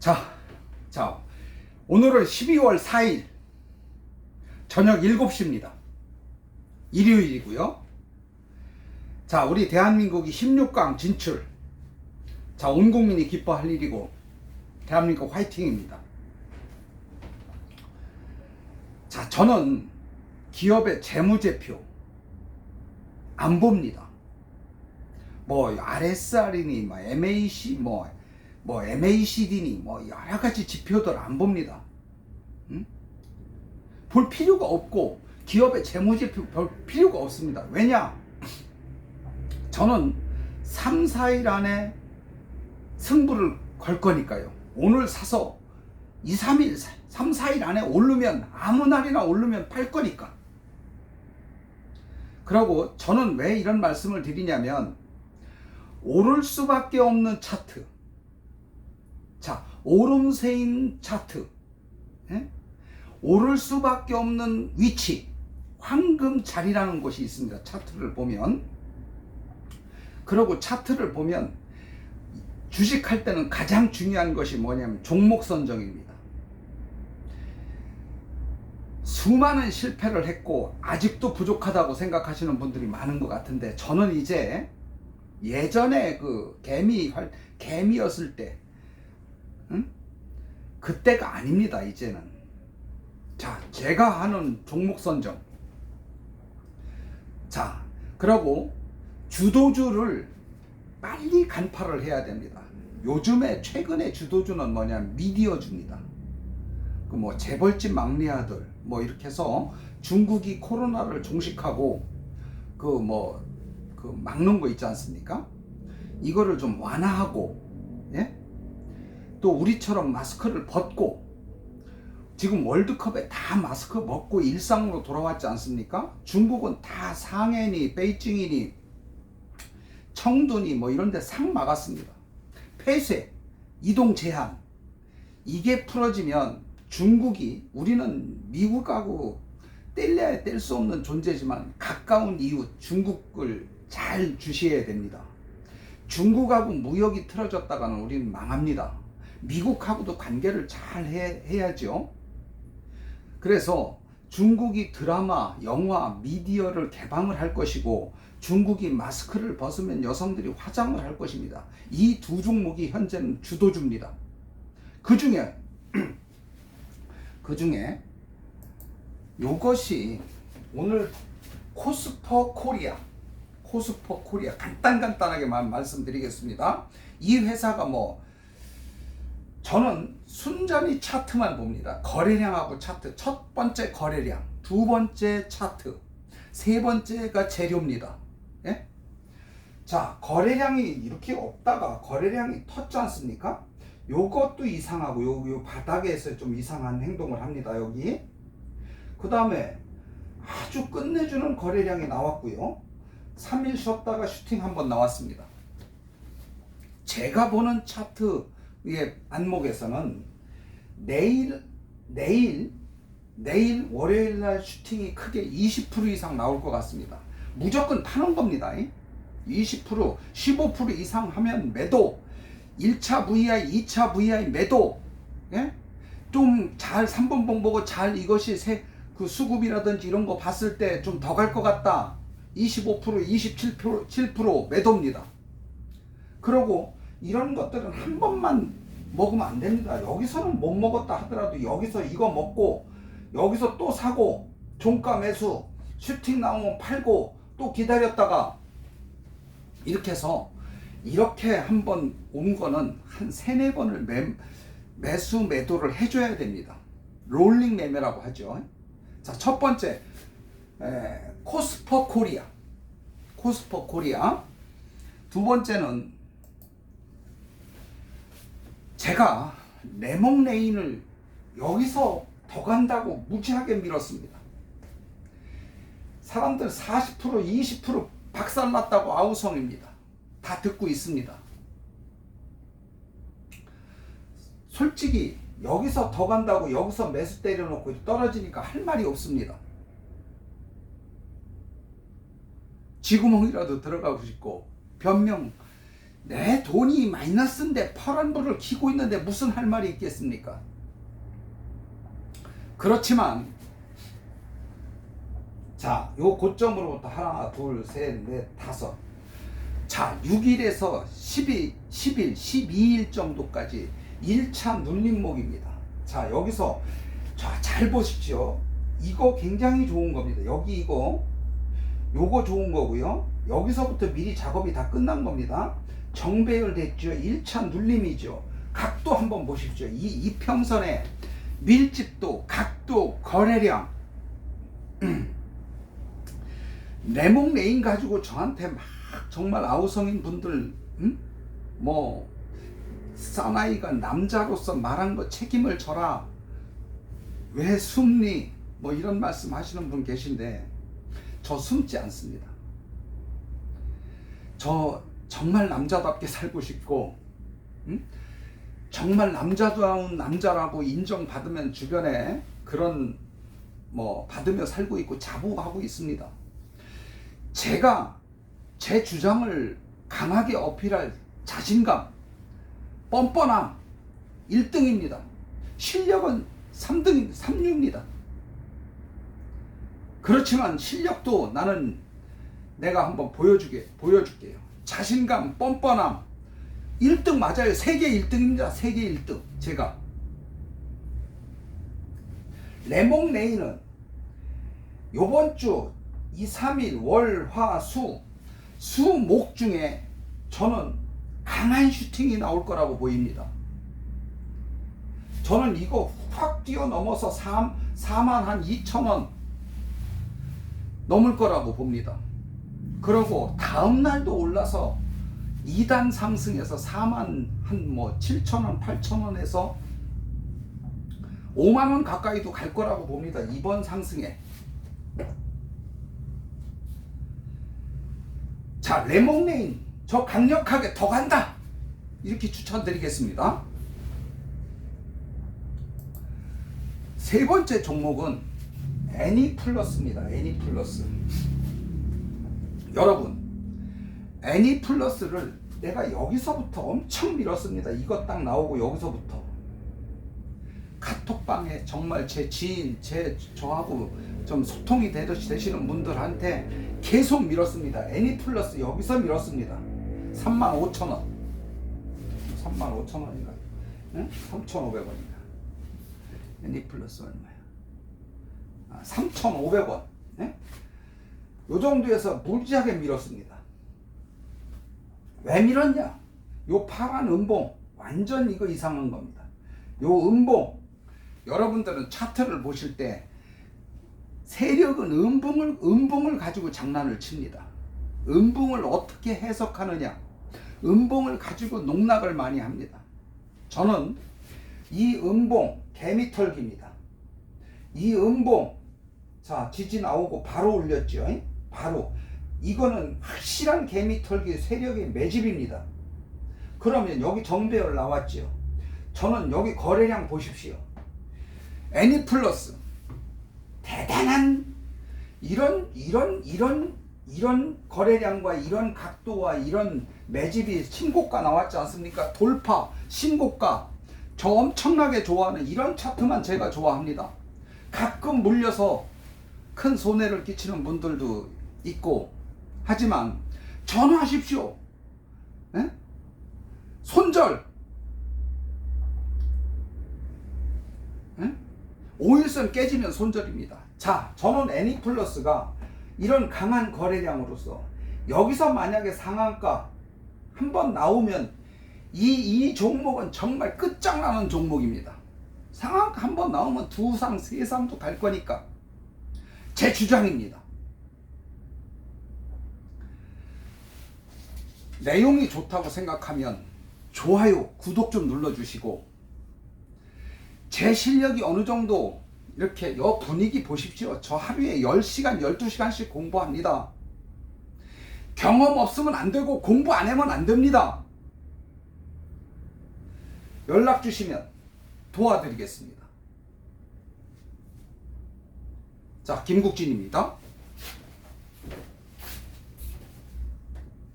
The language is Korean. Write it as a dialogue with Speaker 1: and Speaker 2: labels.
Speaker 1: 자, 자, 오늘은 12월 4일 저녁 7시입니다. 일요일이고요. 자, 우리 대한민국이 16강 진출. 자, 온 국민이 기뻐할 일이고 대한민국 화이팅입니다. 자, 저는 기업의 재무제표 안 봅니다. 뭐 RSR이니 뭐 MAC 뭐, 뭐 MACD니 뭐 여러 가지 지표들 안 봅니다. 응? 볼 필요가 없고 기업의 재무제표 볼 필요가 없습니다. 왜냐? 저는 3, 4일 안에 승부를 걸 거니까요. 오늘 사서 2, 3일, 3, 4일 안에 오르면 아무 날이나 오르면 팔 거니까. 그러고 저는 왜 이런 말씀을 드리냐면 오를 수밖에 없는 차트. 자, 오름세인 차트. 예? 오를 수밖에 없는 위치. 황금 자리라는 곳이 있습니다. 차트를 보면. 그러고 차트를 보면 주식할 때는 가장 중요한 것이 뭐냐면 종목 선정입니다. 수많은 실패를 했고 아직도 부족하다고 생각하시는 분들이 많은 것 같은데 저는 이제 예전에 그 개미 활 개미였을 때 응? 그때가 아닙니다 이제는 자 제가 하는 종목 선정 자 그러고 주도주를 빨리 간파를 해야 됩니다 요즘에 최근에 주도주는 뭐냐 미디어주입니다 그 뭐 재벌집 막내 아들 뭐 이렇게 해서 중국이 코로나를 종식하고 그 뭐그 막는 거 있지 않습니까? 이거를 좀 완화하고 예? 또 우리처럼 마스크를 벗고 지금 월드컵에 다 마스크 벗고 일상으로 돌아왔지 않습니까? 중국은 다 상해니 베이징이니 청두니 뭐 이런 데 상 막았습니다. 폐쇄, 이동 제한 이게 풀어지면 중국이 우리는 미국하고 뗄래야 뗄 수 없는 존재지만 가까운 이웃 중국을 잘 주시해야 됩니다. 중국하고 무역이 틀어졌다가는 우리는 망합니다. 미국하고도 관계를 잘 해, 해야죠. 그래서 중국이 드라마, 영화, 미디어를 개방을 할 것이고 중국이 마스크를 벗으면 여성들이 화장을 할 것입니다. 이 두 종목이 현재는 주도주입니다. 그 중에 그 중에 요것이 오늘 코스퍼 코리아 코스퍼 코리아 간단간단하게 만 말씀드리겠습니다. 이 회사가 뭐 저는 순전히 차트만 봅니다. 거래량하고 차트. 첫 번째 거래량, 두 번째 차트, 세 번째가 재료입니다. 예? 자, 거래량이 이렇게 없다가 거래량이 텄지 않습니까? 요것도 이상하고 요, 요 바닥에서 좀 이상한 행동을 합니다. 여기. 그 다음에 아주 끝내주는 거래량이 나왔고요. 3일 쉬었다가 슈팅 한번 나왔습니다. 제가 보는 차트 의 안목에서는 내일 내일 내일 월요일 날 슈팅이 크게 20% 이상 나올 것 같습니다. 무조건 타는 겁니다. 20% 15% 이상 하면 매도 1차 VI, 2차 VI 매도 예? 좀 잘 3번 봉 보고 잘 이것이 세, 그 수급이라든지 이런 거 봤을 때 좀 더 갈 것 같다. 25%, 27% 7% 매도입니다. 그러고 이런 것들은 한 번만 먹으면 안 됩니다. 여기서는 못 먹었다 하더라도 여기서 이거 먹고 여기서 또 사고 종가 매수 슈팅 나오면 팔고 또 기다렸다가 이렇게 해서 이렇게 한 번 온 거는 한 세네 번을 매, 매수 매도를 해줘야 됩니다. 롤링 매매라고 하죠. 자, 첫 번째 에, 코스퍼 코리아. 코스퍼 코리아. 두 번째는 제가 레몽 레인을 여기서 더 간다고 무지하게 밀었습니다. 사람들 40% 20% 박살났다고 아우성입니다. 다 듣고 있습니다. 솔직히 여기서 더 간다고 여기서 매수 때려놓고 떨어지니까 할 말이 없습니다. 지구멍이라도 들어가고 싶고 변명 내 돈이 마이너스인데 파란불을 켜고 있는데 무슨 할 말이 있겠습니까? 그렇지만 자, 요 고점으로부터 하나, 둘, 셋, 넷, 다섯. 자, 6일에서 12, 10일, 12일 정도까지 1차 눌림목입니다. 자, 여기서 자, 잘 보십시오. 이거 굉장히 좋은 겁니다. 여기 이거 요거 좋은 거고요. 여기서부터 미리 작업이 다 끝난 겁니다. 정배열 됐죠. 1차 눌림이죠. 각도 한번 보십시오. 이 이평선의 밀집도, 각도, 거래량. 내목 레인 가지고 저한테 막 정말 아우성인 분들, 음? 뭐 사나이가 남자로서 말한 거 책임을 져라. 왜 숨니? 뭐 이런 말씀 하시는 분 계신데 저 숨지 않습니다. 저 정말 남자답게 살고 싶고 음? 정말 남자다운 남자라고 인정받으면 주변에 그런 뭐 받으며 살고 있고 자부하고 있습니다. 제가 제 주장을 강하게 어필할 자신감, 뻔뻔함 1등입니다. 실력은 3등, 3류입니다. 그렇지만 실력도 나는 내가 한번 보여주게, 보여줄게요. 자신감, 뻔뻔함 1등 맞아요. 세계 1등입니다. 세계 1등. 제가. 레몽 레이는 요번 주 2, 3일 월, 화, 수, 수, 목 중에 저는 강한 슈팅이 나올 거라고 보입니다. 저는 이거 확 뛰어넘어서 3, 4만 한 2천 원 넘을 거라고 봅니다. 그러고 다음 날도 올라서 2단 상승해서 4만 한 뭐 7천 원, 8천 원에서 5만 원 가까이도 갈 거라고 봅니다. 이번 상승에. 자, 레몬레인 저 강력하게 더 간다. 이렇게 추천드리겠습니다. 세 번째 종목은 애니 플러스입니다. 애니 플러스. 여러분, 애니 플러스를 내가 여기서부터 엄청 밀었습니다. 이거 딱 나오고 여기서부터. 카톡방에 정말 제 지인, 제 저하고 좀 소통이 되- 되시는 분들한테 계속 밀었습니다. 애니 플러스 여기서 밀었습니다. 3만 5천 원. 3만 5천 원인가? 응? 3,500원인가? 애니 플러스 얼마야? 아, 3,500원. 네? 요 정도에서 무지하게 밀었습니다. 왜 밀었냐? 요 파란 음봉 완전 이거 이상한 겁니다. 요 음봉 여러분들은 차트를 보실 때 세력은 음봉을 음봉을 가지고 장난을 칩니다. 음봉을 어떻게 해석하느냐? 음봉을 가지고 농락을 많이 합니다. 저는 이 음봉 개미털기입니다. 이 음봉 자 지지 나오고 바로 올렸죠. 잉? 바로 이거는 확실한 개미털기 세력의 매집입니다. 그러면 여기 정배열 나왔죠. 저는 여기 거래량 보십시오. 애니 플러스 대단한 이런 이런 이런 이런 거래량과 이런 각도와 이런 매집이 신고가 나왔지 않습니까? 돌파, 신고가 저 엄청나게 좋아하는 이런 차트만 제가 좋아합니다. 가끔 물려서 큰 손해를 끼치는 분들도 있고 하지만 전화하십시오. 예? 손절. 예? 5일선 깨지면 손절입니다. 자, 저는 애니플러스가 이런 강한 거래량으로서 여기서 만약에 상한가 한 번 나오면 이, 이 종목은 정말 끝장나는 종목입니다. 상한가 한 번 나오면 두 상, 세 상도 갈 거니까 제 주장입니다. 내용이 좋다고 생각하면 좋아요, 구독 좀 눌러주시고 제 실력이 어느 정도 이렇게 여 분위기 보십시오. 저 하루에 10시간, 12시간씩 공부합니다. 경험 없으면 안 되고 공부 안 하면 안 됩니다. 연락 주시면 도와드리겠습니다. 자, 김국진입니다.